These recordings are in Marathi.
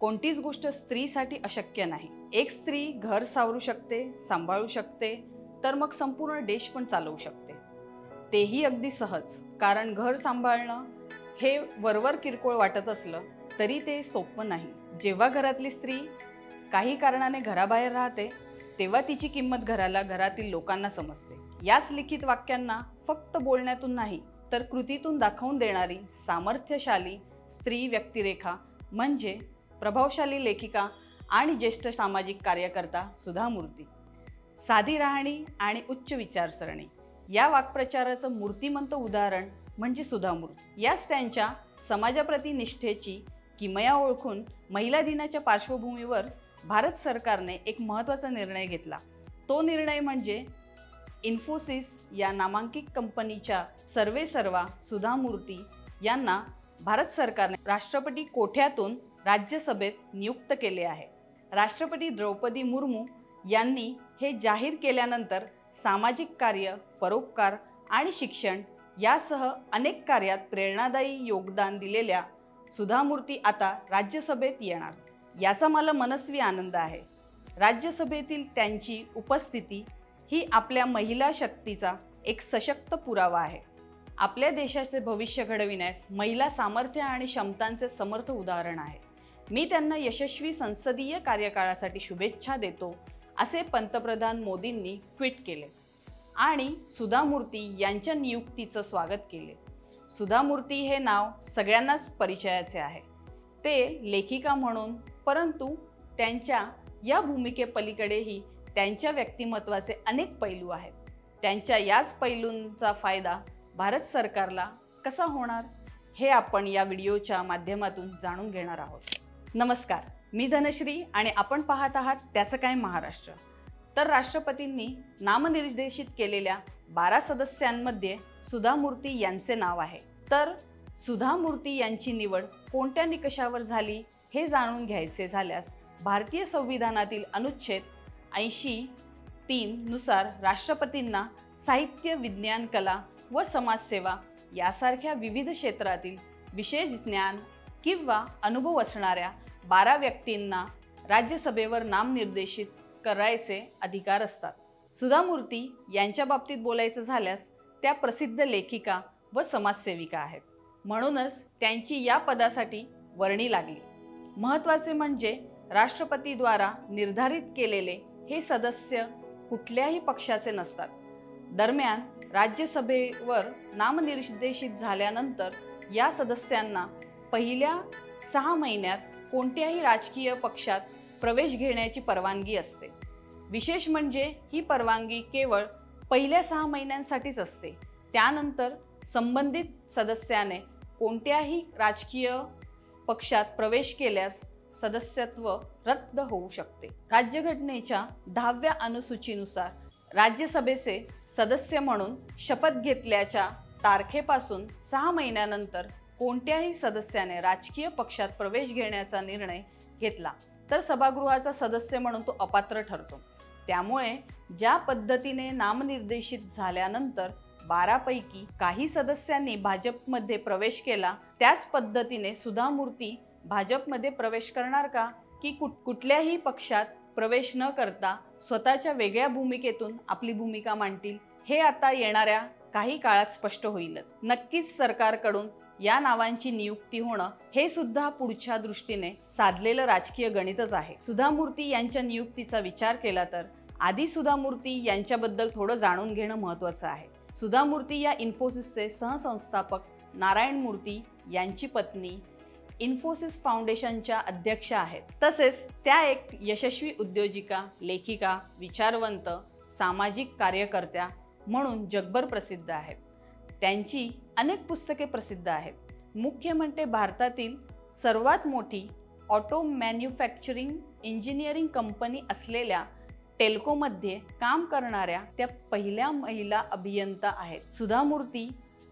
कोणतीच गोष्ट स्त्रीसाठी अशक्य नाही. एक स्त्री घर सावरू शकते सांभाळू शकते तर मग संपूर्ण देश पण चालवू शकते. तेही अगदी सहज कारण घर सांभाळणं हे वरवर किरकोळ वाटत असलं तरी ते सोपं नाही. जेव्हा घरातली स्त्री काही कारणाने घराबाहेर राहते तेव्हा तिची किंमत घराला घरातील लोकांना समजते. याच लिखित वाक्यांना फक्त बोलण्यातून नाही तर कृतीतून दाखवून देणारी सामर्थ्यशाली स्त्री व्यक्तिरेखा म्हणजे प्रभावशाली लेखिका आणि ज्येष्ठ सामाजिक कार्यकर्ता सुधा मूर्ती. साधी राहणी आणि उच्च विचारसरणी. या वाक्प्रचाराचं मूर्तिमंत उदाहरण म्हणजे सुधा मूर्ती. याच त्यांच्या समाजाप्रती निष्ठेची किमया ओळखून महिला दिनाच्या पार्श्वभूमीवर भारत सरकारने एक महत्त्वाचा निर्णय घेतला. तो निर्णय म्हणजे इन्फोसिस या नामांकित कंपनीच्या सर्वे सर्वा सुधा मूर्ती यांना भारत सरकारने राष्ट्रपती कोठ्यातून राज्यसभेत नियुक्त केले आहे. राष्ट्रपती द्रौपदी मुर्मू यांनी हे जाहीर केल्यानंतर सामाजिक कार्य परोपकार आणि शिक्षण यासह अनेक कार्यात प्रेरणादायी योगदान दिलेल्या सुधामूर्ती आता राज्यसभेत येणार. याचा मला मनस्वी आनंद आहे. राज्यसभेतील त्यांची उपस्थिती ही आपल्या महिला शक्तीचा एक सशक्त पुरावा आहे. आपल्या देशाचे भविष्य घडविण्यात महिला सामर्थ्य आणि क्षमतांचे समर्थ उदाहरण आहे. मी त्यांना यशस्वी संसदीय कार्यकाळासाठी शुभेच्छा देतो असे पंतप्रधान मोदींनी ट्विट केले. आणि सुधा मूर्ती यांच्या नियुक्तीचं स्वागत केले. सुधा मूर्ती हे नाव सगळ्यांनाच परिचयाचे आहे. ते लेखिका म्हणून परंतु त्यांच्या या भूमिकेपलीकडेही त्यांच्या व्यक्तिमत्वाचे अनेक पैलू आहेत. त्यांच्या याच पैलूंचा फायदा भारत सरकारला कसा होणार हे आपण या व्हिडिओच्या माध्यमातून जाणून घेणार आहोत. नमस्कार. मी धनश्री आणि आपण पाहत आहात त्याचं काय महाराष्ट्र. तर राष्ट्रपतींनी नामनिर्देशित केलेल्या बारा सदस्यांमध्ये सुधा मूर्ती यांचे नाव आहे. तर सुधा मूर्ती यांची निवड कोणत्या निकषावर झाली हे जाणून घ्यायचे झाल्यास भारतीय संविधानातील अनुच्छेद ऐंशी तीन नुसार राष्ट्रपतींना साहित्य विज्ञान कला व समाजसेवा यासारख्या विविध क्षेत्रातील विशेष ज्ञान किंवा अनुभव असणाऱ्या बारा व्यक्तींना राज्यसभेवर नामनिर्देशित करायचे अधिकार असतात. सुधा मूर्ती यांच्या बाबतीत बोलायचं झाल्यास त्या प्रसिद्ध लेखिका व समाजसेविका आहेत. म्हणूनच त्यांची या पदासाठी वर्णी लागली. महत्त्वाचे म्हणजे राष्ट्रपतीद्वारा निर्धारित केलेले हे सदस्य कुठल्याही पक्षाचे नसतात. दरम्यान राज्यसभेवर नामनिर्देशित झाल्यानंतर या सदस्यांना पहिल्या सहा महिन्यात कोणत्याही राजकीय पक्षात प्रवेश घेण्याची परवानगी असते. विशेष म्हणजे ही परवानगी केवळ पहिल्या सहा महिन्यांसाठीच असते. त्यानंतर संबंधित सदस्याने कोणत्याही राजकीय पक्षात प्रवेश केल्यास सदस्यत्व रद्द होऊ शकते. राज्यघटनेच्या दहाव्या अनुसूचीनुसार राज्यसभेचे सदस्य म्हणून शपथ घेतल्याच्या तारखेपासून सहा महिन्यानंतर कोणत्याही सदस्याने राजकीय पक्षात प्रवेश घेण्याचा निर्णय घेतला तर सभागृहाचा सदस्य म्हणून तो अपात्र ठरतो. त्यामुळे ज्या पद्धतीने नामनिर्देशित झाल्यानंतर बारापैकी काही सदस्यांनी भाजपमध्ये प्रवेश केला त्याच पद्धतीने सुधा मूर्ती भाजपमध्ये प्रवेश करणार का? की कुठ कुठल्याही पक्षात प्रवेश न करता स्वतःच्या वेगळ्या भूमिकेतून आपली भूमिका मांडतील? हे आता येणाऱ्या काही काळात स्पष्ट होईलच. नक्कीच सरकारकडून या नावांची नियुक्ती होणं हे सुद्धा पुढच्या दृष्टीने साधलेलं राजकीय गणितच आहे. सुधा मूर्ती यांच्या नियुक्तीचा विचार केला तर आधी सुधा मूर्ती यांच्याबद्दल थोडं जाणून घेणं महत्त्वाचं आहे. सुधा मूर्ती या इन्फोसिसचे सहसंस्थापक नारायण मूर्ती यांची पत्नी इन्फोसिस फाउंडेशनच्या अध्यक्ष आहेत. तसेच त्या एक यशस्वी उद्योजिका लेखिका विचारवंत सामाजिक कार्यकर्त्या म्हणून जगभर प्रसिद्ध आहेत. त्यांची अनेक पुस्तके प्रसिद्ध आहेत. मुख्य म्हणजे भारतातील सर्वात मोठी ऑटो मॅन्युफॅक्चरिंग इंजिनिअरिंग कंपनी असलेल्या टेल्कोमध्ये काम करणाऱ्या त्या पहिल्या महिला अभियंता आहेत. सुधा मूर्ती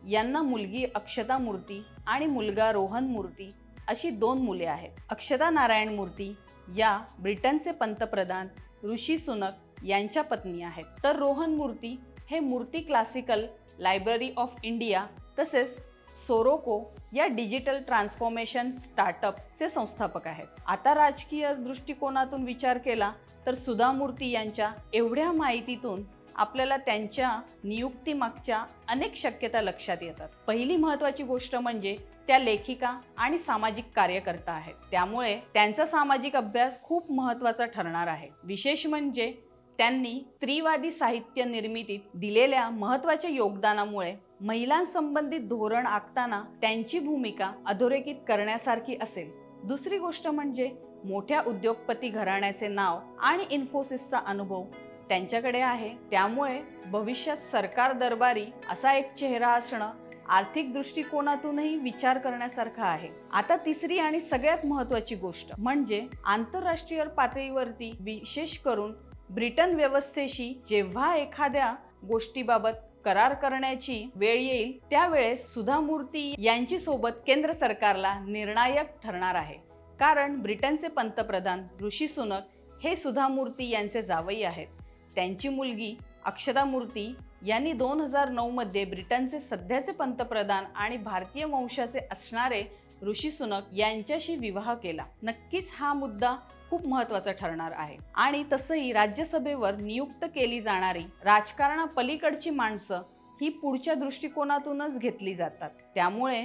यांना मुलगी अक्षता मूर्ती आणि मुलगा रोहन मूर्ती अशी दोन मुले आहेत. अक्षता नारायण मूर्ती या ब्रिटनचे पंतप्रधान ऋषी सुनक यांच्या पत्नी आहेत. तर रोहन मूर्ती हे मूर्ती क्लासिकल लायब्ररी ऑफ इंडिया तसेच सोरोको या डिजिटल ट्रान्सफॉर्मेशन स्टार्टअपचे संस्थापक आहेत. आता राजकीय दृष्टिकोनातून विचार केला तर सुधा मूर्ती यांच्या एवढ्या माहितीतून आपल्याला त्यांच्या नियुक्तीमागच्या अनेक शक्यता लक्षात येतात. पहिली महत्त्वाची गोष्ट म्हणजे त्या लेखिका आणि सामाजिक कार्यकर्ता आहेत. त्यामुळे त्यांचा सामाजिक अभ्यास खूप महत्त्वाचा ठरणार आहे. विशेष म्हणजे त्यांनी स्त्रीवादी साहित्य निर्मितीत दिलेल्या महत्त्वाच्या योगदानामुळे महिलांसंबंधित धोरण आखताना त्यांची भूमिका अधोरेखित करण्यासारखी असेल. दुसरी गोष्ट म्हणजे मोठ्या उद्योगपती घराण्याचे नाव आणि इन्फोसिसचा अनुभव त्यांच्याकडे आहे. त्यामुळे भविष्यात सरकार दरबारी असा एक चेहरा असणं आर्थिक दृष्टिकोनातूनही विचार करण्यासारखा आहे. आता तिसरी आणि सगळ्यात महत्वाची गोष्ट म्हणजे आंतरराष्ट्रीय पातळीवरती विशेष करून ब्रिटन व्यवस्थेशी जेव्हा एखाद्या गोष्टीबाबत करार करण्याची वेळ येईल त्यावेळेस सुधा मूर्ती यांची सोबत केंद्र सरकारला निर्णायक ठरणार आहे. कारण ब्रिटनचे पंतप्रधान ऋषी सुनक हे सुधा मूर्ती यांचे जावई आहेत. त्यांची मुलगी अक्षदा मूर्ती यांनी दोन हजार नऊमध्ये ब्रिटनचे सध्याचे पंतप्रधान आणि भारतीय वंशाचे असणारे ऋषी सुनक यांच्याशी विवाह केला. नक्कीच हा मुद्दा खूप महत्त्वाचा ठरणार आहे. आणि तसंही राज्यसभेवर नियुक्त केली जाणारी राजकारणापलीकडची माणसं ही पुढच्या दृष्टिकोनातूनच घेतली जातात. त्यामुळे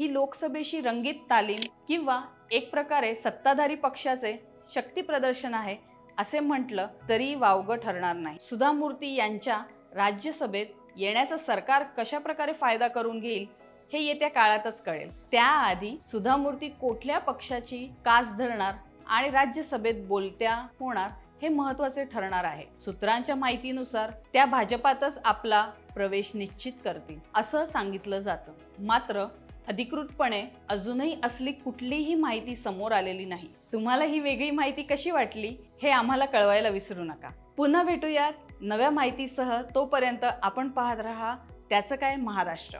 ही लोकसभेशी रंगीत तालीम किंवा एक प्रकारे सत्ताधारी पक्षाचे शक्ती प्रदर्शन आहे असे म्हटलं तरी वावगं ठरणार नाही. सुधा मूर्ती यांच्या राज्यसभेत येण्याचा सरकार कशा प्रकारे फायदा करून घेईल हे येत्या काळातच कळेल. त्याआधी सुधा मूर्ती कुठल्या पक्षाची कास धरणार आणि राज्यसभेत बोलत्या होणार हे महत्त्वाचे ठरणार आहे. सूत्रांच्या माहितीनुसार त्या भाजपातच आपला प्रवेश निश्चित करतील असं सांगितलं जातं. मात्र अधिकृतपणे अजूनही असली कुठलीही माहिती समोर आलेली नाही. तुम्हाला ही वेगळी माहिती कशी वाटली हे आम्हाला कळवायला विसरू नका. पुन्हा भेटूयात नव्या माहितीसह तोपर्यंत आपण पाहत राहा त्याचं काय महाराष्ट्र.